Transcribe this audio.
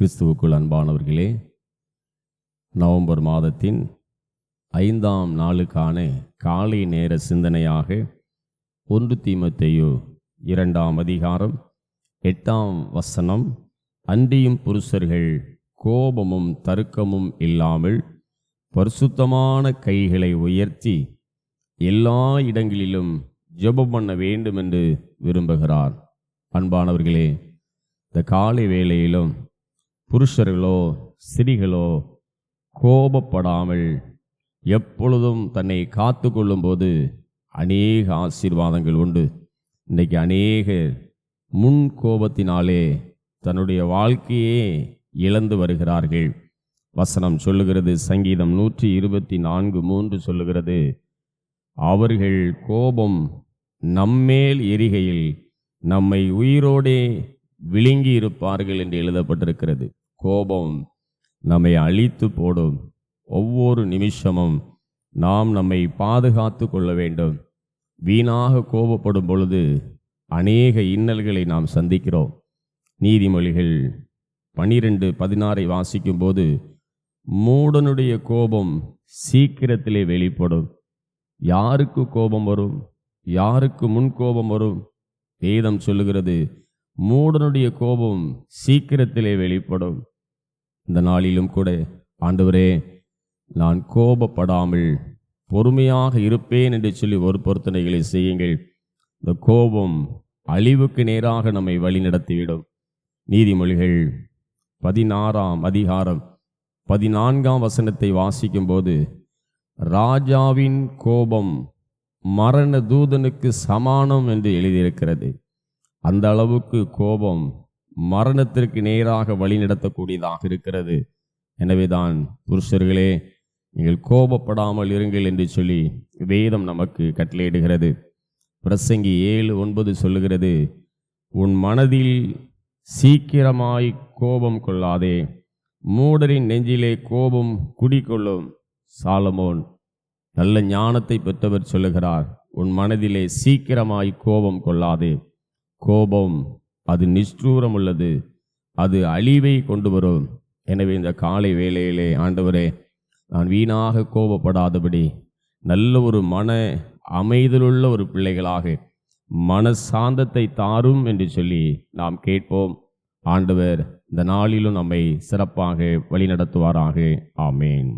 கிறிஸ்துவுக்குள் அன்பானவர்களே நவம்பர் மாதத்தின் ஐந்தாம் நாளுக்கான காலை நேர சிந்தனையாக ஒன்று தீமத்தையோ இரண்டாம் அதிகாரம் எட்டாம் வசனம் அன்றியும் புருஷர்கள் கோபமும் தருக்கமும் இல்லாமல் பரிசுத்தமான கைகளை உயர்த்தி எல்லா இடங்களிலும் ஜெபம் பண்ண வேண்டும் என்று விரும்புகிறார். அன்பானவர்களே இந்த காலை வேளையிலும் புருஷர்களோ ஸ்திரீகளோ கோபப்படாமல் எப்பொழுதும் தன்னை காத்து கொள்ளும்போது அநேக ஆசீர்வாதங்கள் உண்டு. இன்றைக்கு அநேக முன் கோபத்தினாலே தன்னுடைய வாழ்க்கையே இழந்து வருகிறார்கள். வசனம் சொல்லுகிறது சங்கீதம் நூற்றி இருபத்தி நான்கு மூன்று சொல்லுகிறது அவர்கள் கோபம் நம்மேல் எரிகையில் நம்மை உயிரோடே விழுங்கி இருப்பார்கள் என்று எழுதப்பட்டிருக்கிறது. கோபம் நம்மை அழித்து போடும். ஒவ்வொரு நிமிஷமும் நாம் நம்மை பாதுகாத்து கொள்ள வேண்டும். வீணாக கோபப்படும் பொழுது அநேக இன்னல்களை நாம் சந்திக்கிறோம். நீதிமொழிகள் பனிரெண்டு பதினாறை வாசிக்கும்போது மூடனுடைய கோபம் சீக்கிரத்திலே வெளிப்படும். யாருக்கு கோபம் வரும்? யாருக்கு முன் கோபம் வரும்? வேதம் சொல்லுகிறது மூடனுடைய கோபம் சீக்கிரத்திலே வெளிப்படும். இந்த நாளிலும் கூட ஆண்டவரே நான் கோபப்படாமல் பொறுமையாக இருப்பேன் என்று சொல்லி ஒரு பொருத்தனைகளை செய்யுங்கள். இந்த கோபம் அழிவுக்கு நேராக நம்மை வழிநடத்திவிடும். நீதிமொழிகள் பதினாறாம் அதிகாரம் பதினான்காம் வசனத்தை வாசிக்கும்போது ராஜாவின் கோபம் மரண தூதனுக்கு சமானம் என்று எழுதியிருக்கிறது. அந்த அளவுக்கு கோபம் மரணத்திற்கு நேராக வழிநடத்தக்கூடியதாக இருக்கிறது. எனவேதான் புருஷர்களே நீங்கள் கோபப்படாமல் இருங்கள் என்று சொல்லி வேதம் நமக்கு கட்டளையிடுகிறது. பிரசங்கி ஏழு ஒன்பது சொல்லுகிறது உன் மனதில் சீக்கிரமாய் கோபம் கொள்ளாதே. மூடரின் நெஞ்சிலே கோபம் குடிகொள்ளும் சாலமோன். நல்ல ஞானத்தை பெற்றவர் சொல்லுகிறார் உன் மனதிலே சீக்கிரமாய் கோபம் கொள்ளாதே. கோபம் அது நிஷ்டூரம் உள்ளது அது அழிவை கொண்டு வரும் எனவே இந்த காலை வேளையிலே ஆண்டவரே நான் வீணாக கோபப்படாதபடி நல்ல ஒரு மன அமைதலுள்ள ஒரு பிள்ளைகளாக மன சாந்தத்தை தாரும் என்று சொல்லி நாம் கேட்போம். ஆண்டவர் இந்த நாளிலும் நம்மை சிறப்பாக வழிநடத்துவாராக. ஆமேன்.